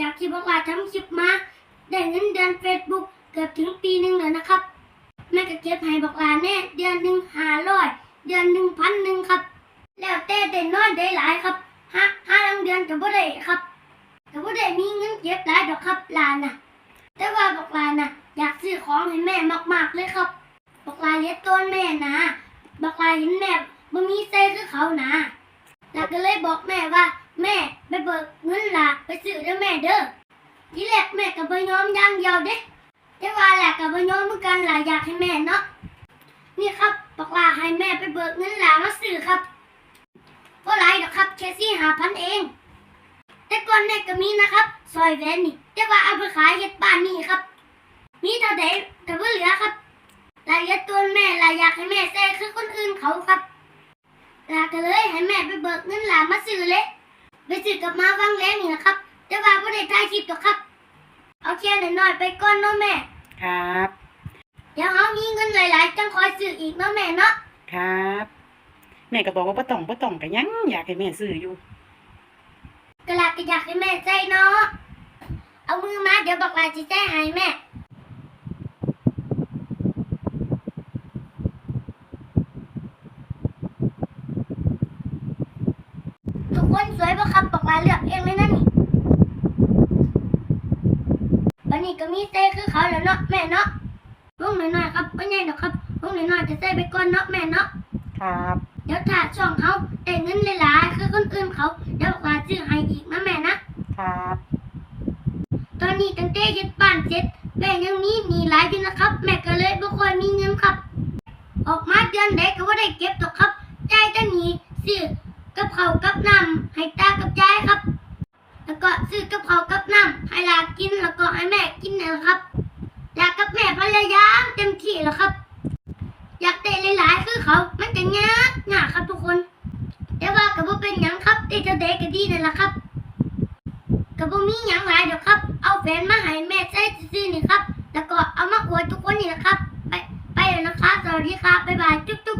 จากที่บอกว่าทำคลิปมาได้เงินเดือนเฟซบุ๊กเกือบถึงปีหนึ่งแล้วนะครับแม่ก็เก็บให้บอกลาแน่เดือนหนึ่งห้าร้อยเดือนหนึ่งพันหนึ่งครับ แล้วแต่ได้น้อยได้หลายครับห้าห้าลังเดือนก็บ่ได้ครับก็บ่ได้มีเงินเก็บหลายดอกครับลานน่ะแต่ว่าบอกลาน่ะอยากซื้อของให้แม่มากๆเลยครับบอกลาเลี้ยงต้นแม่นะบอกลาเห็นแม่บ่มีใจคือเขานะแล้วก็เลยบอกแม่ว่าแม่ บิกเงินหลากไปซื้อเด้อแม่เด้อที่แรกแม่ก็บ่ยอมย่างเดียวเด้แต่ว่าแหละก็บ่ยอมเหมือนกันหลายอยากให้แม่เนาะนี่ครับบอกลาให้แม่ไปเบิกเงินหลากมาซื้อครับบ่หลายดอกครับแค่สี่หาพันเอง แต่ก่อนแม่ก็มีนะครับซอยแวนนี่ แต่ว่าเอาไปขายเฮ็ดบ้านนี่ครับ มีเท่าใดก็บ่เหลือครับลายยัดตัวแม่ลายอยากให้แม่แซ่คือคนอื่นเขาครับลาก็เลยให้แม่ไปเบิกเงินหลามาซื้อเลย ไปซื้อกับมาฟังแรงนี่นะครับแต่ว่าไม่ได้ถ่ายคลิปหรอกครับ เอาแค่น้อยๆไปก่อนเนาะแม่ ครับ เดี๋ยวเขามีเงินหลายๆ จังคอยซื้ออีกเนาะแม่เนาะ ครับ แม่ก็บอกว่าบ่ต้องบ่ต้องก็ยังอยากให้แม่ซื้ออยู่กระลาก็อยากให้แม่ใจเนาะ เอามือมาเดี๋ยวบอกลาจิใจให้แม่ คนสวยปะครับบอกลาเลือกเองเลยนะนี่วันนี้ก็มีเต้คือเขาแล้วเนาะแม่เนาะลุงหน่อยๆครับไม่ใหญ่หรอกครับลุงหน่อยๆจะเต้ไปก่อนเนาะแม่เนาะครับเดี๋ยวถ้าช่องเขาได้เงินหลายๆคือคนอื่นเขาเดี๋ยวบอกลาซื้อให้อีกนะแม่นะครับ ตอนนี้ตั้งแต่ยึดบ้านเสร็จแม่ยังมีหนี้หลายอยู่นะครับ แม่ก็เลยบ่ค่อยมีเงินครับ ออกมาเดือนใดก็ว่าได้เก็บตกครับจ่ายแต่หนี้ซื้อกับข้าวกับน้ำให้ตากับยายครับ แล้ว ก็ซื้อกับข้ากับน้ำให้ลากินแล้วก็ให้แม่กินนะครับ อยากกับแม่พยายามเต็มที่แล้วครับ อยากเตะหลายๆคือเขามันจะยากยากครับทุกคน แต่ว่าก็บ่เป็นยังครับที่จะเด็กก็ดีนั่นแหละครับก็บ่มียังหลายเดี๋ยวครับ เอาแฟนมาให้แม่ใช้ซื่อนี่ครับ แล้วก็เอามาอวดทุกคนนี่นะครับ ไปไปแล้วนะครับสวัสดีครับบ๊ายบายจุ๊บจุ๊บ